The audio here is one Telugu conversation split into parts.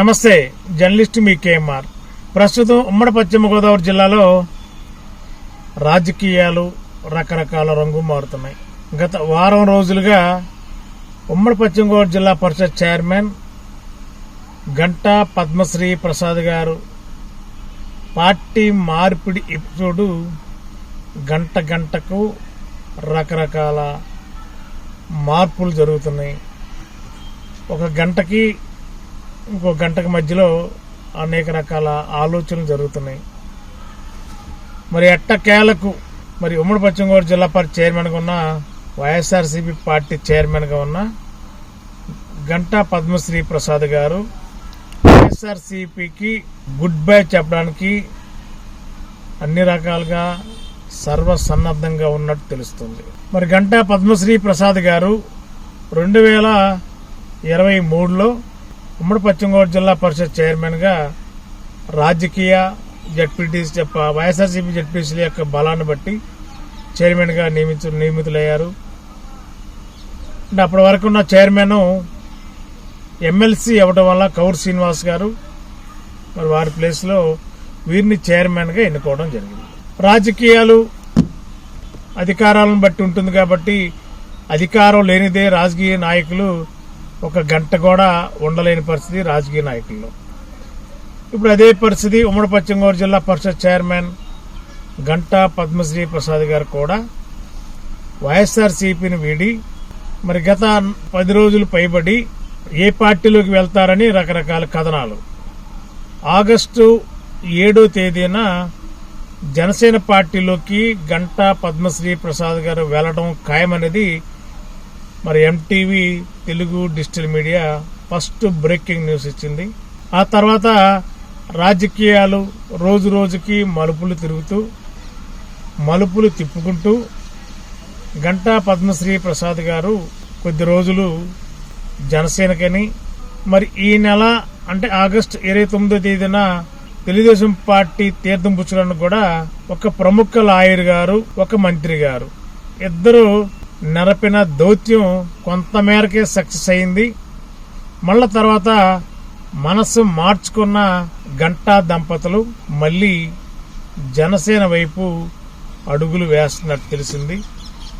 నమస్తే జర్నలిస్ట్ మీ కేఎంఆర్. ప్రస్తుతం ఉమ్మడి పశ్చిమ గోదావరి జిల్లాలో రాజకీయాలు రకరకాల రంగు మారుతున్నాయి. గత వారం రోజులుగా ఉమ్మడి పశ్చిమ గోదావరి జిల్లా పరిషత్ చైర్మన్ గంటా పద్మశ్రీ ప్రసాద్ గారు పార్టీ మార్పిడి ఎపిసోడు గంట గంటకు రకరకాల మార్పులు జరుగుతున్నాయి. ఒక గంటకి ఇంకో గంటకు మధ్యలో అనేక రకాల ఆలోచనలు జరుగుతున్నాయి. మరి ఎట్టకేలకు మరి ఉమ్మడి పశ్చిమ గోదావరి జిల్లా పార్టీ చైర్మన్గా ఉన్న వైఎస్ఆర్సీపీ పార్టీ చైర్మన్గా ఉన్న గంటా పద్మశ్రీ ప్రసాద్ గారు వైఎస్ఆర్సీపీకి గుడ్ బై చెప్పడానికి అన్ని రకాలుగా సర్వసన్నద్ధంగా ఉన్నట్టు తెలుస్తుంది. మరి గంటా పద్మశ్రీ ప్రసాద్ గారు రెండు వేల ఇరవై మూడులో ఉమ్మడి పశ్చిమ గోదావరి జిల్లా పరిషత్ చైర్మన్గా రాజకీయ జడ్పీటీసీ చెప్ప వైఎస్ఆర్సీపీ జడ్పీసీల యొక్క బలాన్ని బట్టి చైర్మన్గా నియమించు నియమితులయ్యారు. అంటే అప్పటి వరకు ఉన్న చైర్మన్ ఎమ్మెల్సీ అవ్వడం వల్ల కౌర్ శ్రీనివాస్ గారు మరి వారి ప్లేస్లో వీరిని చైర్మన్గా ఎన్నుకోవడం జరిగింది. రాజకీయాలు అధికారాలను బట్టి ఉంటుంది కాబట్టి అధికారం లేనిదే రాజకీయ నాయకులు ఒక గంట కూడా ఉండలేని పరిస్థితి రాజకీయ నాయకుల్లో. ఇప్పుడు అదే పరిస్థితి ఉమ్మడి పశ్చిమ గోదావరి జిల్లా పరిషత్ చైర్మన్ గంటా పద్మశ్రీ ప్రసాద్ గారు కూడా వైఎస్ఆర్సీపీని వీడి మరి గత పది రోజులు పైబడి ఏ పార్టీలోకి వెళ్తారని రకరకాల కథనాలు. ఆగస్టు ఏడో తేదీన జనసేన పార్టీలోకి గంటా పద్మశ్రీ ప్రసాద్ గారు వెళ్ళడం ఖాయమనేది మరి MTV Telugu digital media first breaking news ఇచ్చింది. ఆ తర్వాత రాజకీయాలు రోజు రోజుకి మలుపులు తిరుగుతూ మలుపులు తిప్పుకుంటూ గంటా పద్మశ్రీ ప్రసాద్ గారు కొద్ది రోజులు జనసేనకని మరి ఈ నెల అంటే ఆగస్టు ఇరవై తొమ్మిదో తేదీన తెలుగుదేశం పార్టీ తీర్థం పుచ్చుకోవడానికి కూడా ఒక ప్రముఖ లాయర్ గారు ఒక మంత్రి గారు. ఇద్దరు నెరపిన దౌత్యం కొంతమేరకే సక్సెస్ అయింది. మళ్ళా తర్వాత మనసు మార్చుకున్న గంటా దంపతులు మళ్ళీ జనసేన వైపు అడుగులు వేస్తున్నట్టు తెలిసింది.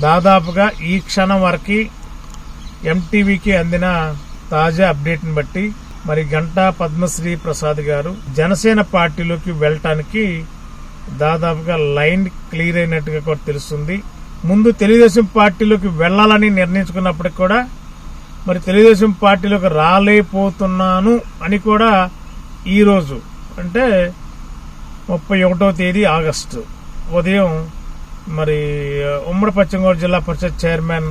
దాదాపుగా ఈ క్షణం వరకు ఎంటీవీకి అందిన తాజా అప్డేట్ని బట్టి మరి గంటా పద్మశ్రీ ప్రసాద్ గారు జనసేన పార్టీలోకి వెళ్ళటానికి దాదాపుగా లైన్ క్లియర్ అయినట్టుగా కూడా తెలుస్తుంది. ముందు తెలుగుదేశం పార్టీలోకి వెళ్ళాలని నిర్ణయించుకున్నప్పటికి కూడా మరి తెలుగుదేశం పార్టీలోకి రాలేకపోతున్నాను అని కూడా ఈరోజు అంటే ముప్పై ఒకటో తేదీ ఆగస్టు ఉదయం మరి ఉమ్మడి పశ్చిమ గోదావరి జిల్లా పరిషత్ చైర్మన్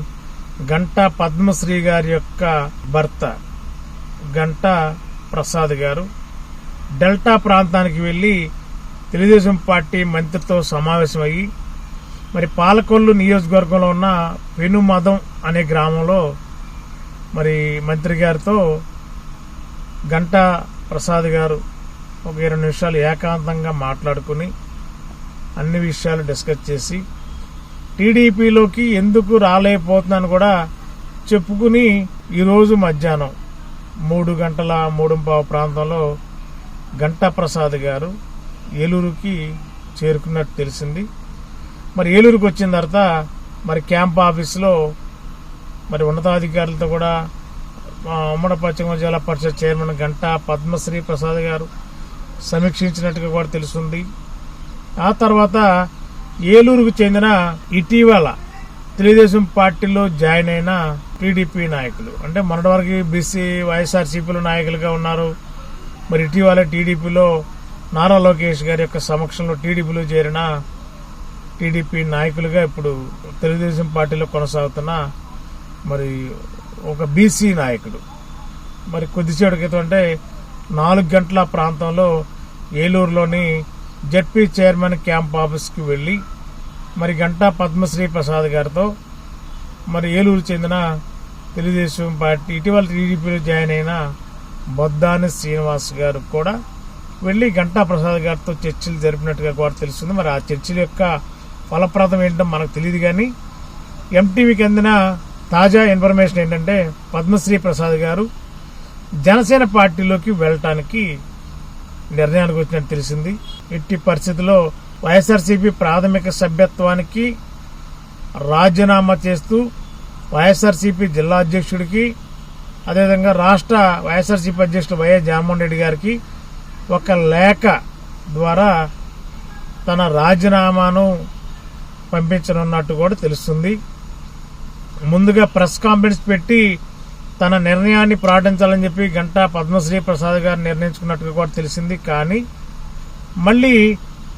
గంటా పద్మశ్రీ గారి యొక్క భర్త గంటా ప్రసాద్ గారు డెల్టా ప్రాంతానికి వెళ్ళి తెలుగుదేశం పార్టీ మంత్రితో సమావేశమయ్యి మరి పాలకొల్లు నియోజకవర్గంలో ఉన్న పెనుమదం అనే గ్రామంలో మరి మంత్రి గారితో గంటా ప్రసాద్ గారు ఒక ఇరవై నిమిషాలు ఏకాంతంగా మాట్లాడుకుని అన్ని విషయాలు డిస్కస్ చేసి టీడీపీలోకి ఎందుకు రాలేకపోతున్నాను కూడా చెప్పుకుని ఈరోజు మధ్యాహ్నం మూడు గంటల మూడుంపావు ప్రాంతంలో గంటా ప్రసాద్ గారు ఏలూరుకి చేరుకున్నట్టు తెలిసింది. మరి ఏలూరుకి వచ్చిన తర్వాత మరి క్యాంప్ ఆఫీస్లో మరి ఉన్నతాధికారులతో కూడా ఉమ్మడి పశ్చిమ జిల్లా పరిషత్ చైర్మన్ గంటా పద్మశ్రీ ప్రసాద్ గారు సమీక్షించినట్టుగా కూడా తెలుస్తుంది. ఆ తర్వాత ఏలూరుకు చెందిన ఇటీవల తెలుగుదేశం పార్టీలో జాయిన్ అయిన టీడీపీ నాయకులు. అంటే మొన్నటి వరకు బీసీ వైఎస్ఆర్సీపీలో నాయకులుగా ఉన్నారు. మరి ఇటీవల టీడీపీలో నారా లోకేష్ గారి యొక్క సమక్షంలో టీడీపీలో చేరిన టీడీపీ నాయకులుగా ఇప్పుడు తెలుగుదేశం పార్టీలో కొనసాగుతున్న మరి ఒక బీసీ నాయకుడు. మరి కొద్దిసేపటి క్రితం అంటే నాలుగు గంటల ప్రాంతంలో ఏలూరులోని జడ్పీ చైర్మన్ క్యాంప్ ఆఫీస్కి వెళ్ళి మరి గంటా పద్మశ్రీ ప్రసాద్ గారితో మరి ఏలూరు చెందిన తెలుగుదేశం పార్టీ ఇటీవల టీడీపీలో జాయిన్ అయిన బొద్దాని శ్రీనివాస్ గారు కూడా వెళ్ళి గంటా ప్రసాద్ గారితో చర్చలు జరిపినట్టుగా కూడా తెలుస్తుంది. మరి ఆ చర్చల యొక్క ఫలప్రదం ఏంటో మనకు తెలియదు కానీ ఎంటీవీకి అందిన తాజా ఇన్ఫర్మేషన్ ఏంటంటే పద్మశ్రీ ప్రసాద్ గారు జనసేన పార్టీలోకి వెళ్ళటానికి నిర్ణయానికి వచ్చినట్టు తెలిసింది. ఎట్టి పరిస్థితుల్లో వైఎస్ఆర్సీపీ ప్రాథమిక సభ్యత్వానికి రాజీనామా చేస్తూ వైఎస్ఆర్సీపీ జిల్లా అధ్యక్షుడికి అదేవిధంగా రాష్ట్ర వైఎస్ఆర్సీపీ అధ్యక్షుడు వైఎస్ జగన్మోహన్ రెడ్డి గారికి ఒక లేఖ ద్వారా తన రాజీనామాను పంపించనున్నట్టు కూడా తెలుస్తుంది. ముందుగా ప్రెస్ కాన్ఫరెన్స్ పెట్టి తన నిర్ణయాన్ని ప్రకటించాలని చెప్పి గంటా పద్మశ్రీ ప్రసాద్ గారు నిర్ణయించుకున్నట్టుగా కూడా తెలిసింది. కానీ మళ్ళీ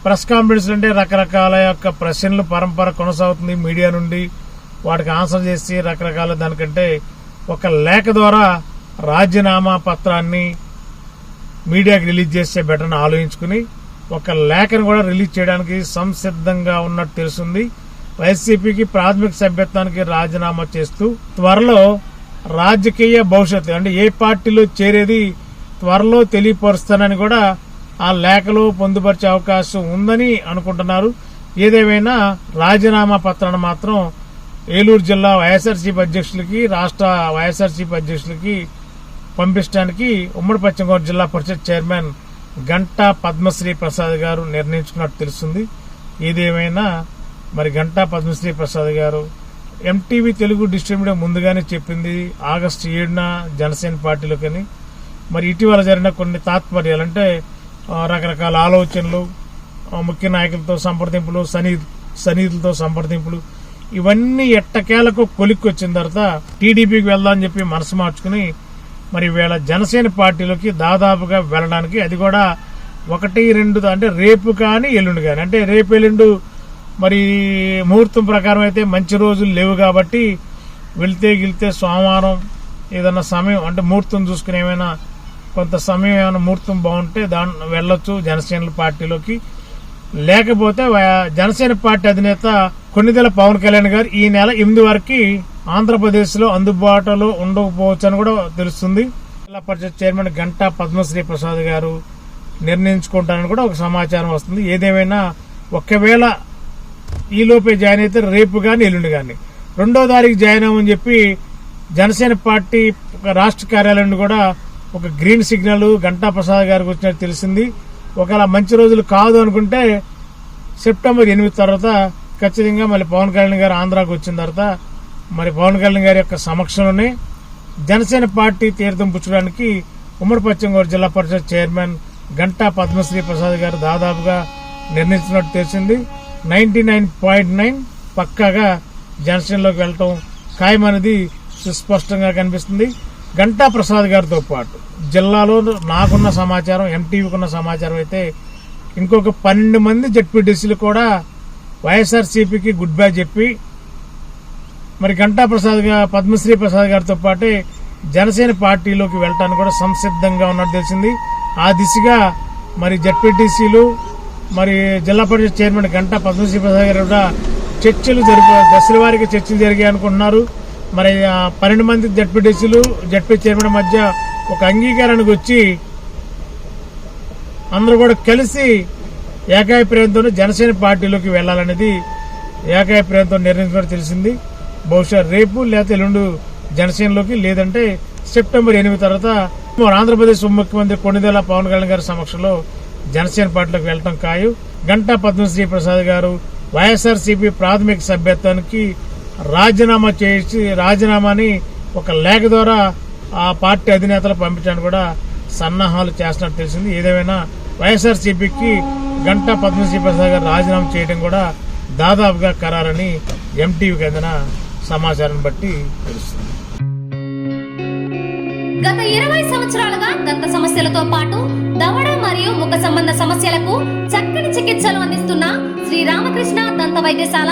ప్రెస్ కాన్ఫరెన్స్ అంటే రకరకాల యొక్క ప్రశ్నలు పరంపర కొనసాగుతుంది మీడియా నుండి. వాటికి ఆన్సర్ చేసి రకరకాల దానికంటే ఒక లేఖ ద్వారా రాజీనామా పత్రాన్ని మీడియాకి రిలీజ్ చేస్తే బెటర్ని ఆలోచించుకుని ఒక లేఖను కూడా రిలీజ్ చేయడానికి సంసిద్ధంగా ఉన్నట్టు తెలిసింది వైసీపీకి ప్రాథమిక సభ్యత్వానికి రాజీనామా చేస్తూ త్వరలో రాజకీయ భవిష్యత్తు అంటే ఏ పార్టీలో చేరేది త్వరలో తెలియపరుస్తానని కూడా ఆ లేఖలో పొందుపరిచే అవకాశం ఉందని అనుకుంటున్నారు. ఏదేమైనా రాజీనామా పత్రాన్ని మాత్రం ఏలూరు జిల్లా వైఎస్ఆర్సీపీ అధ్యక్షులకి రాష్ట్ర వైఎస్ఆర్సీపీ అధ్యక్షులకి పంపించడానికి ఉమ్మడి పశ్చిమ గోదావరి జిల్లా పరిషత్ చైర్మన్ గంటా పద్మశ్రీ ప్రసాద్ గారు నిర్ణయించుకున్నట్టు తెలుస్తుంది. ఏదేమైనా మరి గంటా పద్మశ్రీ ప్రసాద్ గారు ఎంటీవీ తెలుగు డిస్ట్రిబ్యూటర్ ముందుగానే చెప్పింది ఆగస్టు ఏడున జనసేన పార్టీలోకని. మరి ఇటీవల జరిగిన కొన్ని తాత్పర్యాలు అంటే రకరకాల ఆలోచనలు ముఖ్య నాయకులతో సంప్రదింపులు సనీ సన్నిధులతో సంప్రదింపులు ఇవన్నీ ఎట్టకేలకు కొలిక్కి వచ్చిన తర్వాత టీడీపీకి వెళ్దామని చెప్పి మనసు మార్చుకుని మరి వీళ్ళ జనసేన పార్టీలోకి దాదాపుగా వెళ్ళడానికి అది కూడా ఒకటి రెండు అంటే రేపు కానీ ఎల్లుండి కానీ. అంటే రేపు ఎల్లుండు మరి ముహూర్తం ప్రకారం అయితే మంచి రోజులు లేవు కాబట్టి వెళితే గిలితే సోమవారం ఏదన్నా సమయం అంటే ముహూర్తం చూసుకుని ఏమైనా కొంత సమయం ఏమైనా ముహూర్తం బాగుంటే దాని వెళ్ళొచ్చు జనసేన పార్టీలోకి. లేకపోతే జనసేన పార్టీ అధినేత కొన్నిదెల పవన్ కళ్యాణ్ గారు ఈ నెల ఎనిమిది వరకు ఆంధ్రప్రదేశ్లో అందుబాటులో ఉండకపోవచ్చు అని కూడా తెలుస్తుంది. జిల్లా పరిషత్ చైర్మన్ గంటా పద్మశ్రీ ప్రసాద్ గారు నిర్ణయించుకుంటారని కూడా ఒక సమాచారం వస్తుంది. ఏదేమైనా ఒకవేళ ఈలోపే జాయిన్ అయితే రేపు కానీ ఎల్లుండి కానీ రెండో తారీఖు జాయిన్ అవ్వని చెప్పి జనసేన పార్టీ రాష్ట్ర కార్యాలయం కూడా ఒక గ్రీన్ సిగ్నల్ గంటా ప్రసాద్ గారికి వచ్చినట్టు తెలిసింది. ఒకవేళ మంచి రోజులు కాదు అనుకుంటే సెప్టెంబర్ ఎనిమిది తర్వాత ఖచ్చితంగా మళ్ళీ పవన్ కళ్యాణ్ గారు ఆంధ్రాకు వచ్చిన తర్వాత మరి పవన్ కళ్యాణ్ గారి యొక్క సమక్షంలోనే జనసేన పార్టీ తీర్థం పుచ్చడానికి ఉమ్మడి పశ్చిమ గోదావరి జిల్లా పరిషత్ చైర్మన్ గంటా పద్మశ్రీ ప్రసాద్ గారు దాదాపుగా నిర్ణయించినట్టు తెలిసింది. నైన్టీ నైన్ పాయింట్ నైన్ పక్కాగా జనసేనలోకి వెళ్ళటం ఖాయమనేది సుస్పష్టంగా కనిపిస్తుంది. గంటా ప్రసాద్ గారితో పాటు జిల్లాలో నాకున్న సమాచారం ఎంటీవీకి ఉన్న సమాచారం అయితే ఇంకొక పన్నెండు మంది జడ్పీటీసీలు కూడా వైఎస్ఆర్సీపీకి గుడ్ బై చెప్పి మరి గంటా ప్రసాద్ గారు పద్మశ్రీ ప్రసాద్ గారితో పాటే జనసేన పార్టీలోకి వెళ్ళటానికి కూడా సంసిద్ధంగా ఉన్నట్టు తెలిసింది. ఆ దిశగా మరి జడ్పీటీసీలు మరి జిల్లా పరిషత్ చైర్మన్ గంటా పద్మశ్రీ ప్రసాద్ గారు కూడా చర్చలు జరిపి దశల వారికి చర్చలు జరిగాయి అనుకుంటున్నారు మరి ఆ పన్నెండు మంది జడ్పీటీసీలు జడ్పీ చైర్మన్ మధ్య ఒక అంగీకారానికి వచ్చి అందరూ కూడా కలిసి ఏకాభిప్రాయంతో జనసేన పార్టీలోకి వెళ్ళాలనేది ఏకాభిప్రాయంతో నిర్ణయించినట్టు తెలిసింది. బహుశా రేపు లేకపోతే ఎల్లుండు జనసేనలోకి లేదంటే సెప్టెంబర్ ఎనిమిది తర్వాత ఆంధ్రప్రదేశ్ ఉప ముఖ్యమంత్రి కొన్నిదేల పవన్ కళ్యాణ్ గారి సమక్షంలో జనసేన పార్టీలోకి వెళ్ళడం ఖాయం. గంటా పద్మశ్రీ ప్రసాద్ గారు వైఎస్ఆర్సీపీ ప్రాథమిక సభ్యత్వానికి రాజీనామా చేసి రాజీనామాని ఒక లేఖ ద్వారా ఆ పార్టీ అధినేతలు పంపించడానికి కూడా సన్నాహాలు చేస్తున్నట్టు తెలిసింది. ఏదేమైనా వైఎస్ఆర్సీపీకి గంటా పద్మశ్రీ ప్రసాద్ గారు రాజీనామా చేయడం కూడా దాదాపుగా ఖరారని ఎంటీవీకి అందిన సమాచారం బట్టి తెలుస్తుంది. గత ఇరవై సంవత్సరాలుగా దంత సమస్యలతో పాటు దవడ మరియు ముఖ సంబంధ సమస్యలకు చక్కని చికిత్సలు అందిస్తున్న శ్రీ రామకృష్ణ దంత వైద్యశాల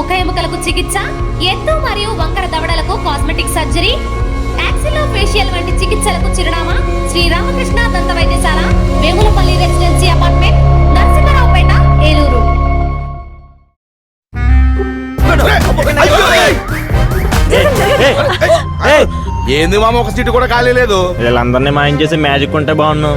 ముఖ ఎముకలకు చికిత్స ఎత్తు మరియు వంకర దవడలకు కాస్మెటిక్ సర్జరీ యాక్సిలో ఫేషియల్ వంటి చికిత్సలకు చిరునామా శ్రీ రామకృష్ణ దంత వైద్యశాల వేములపల్లి రెసిడెన్సీ అపార్ట్మెంట్ నరసింహరావుపేట ఏలూరు. ఏంది మామ ఒక సీటు కూడా ఖాళీ లేదు. వీళ్ళందరినీ మాయం చేసి మ్యాజిక్ ఉంటే బాగున్నావు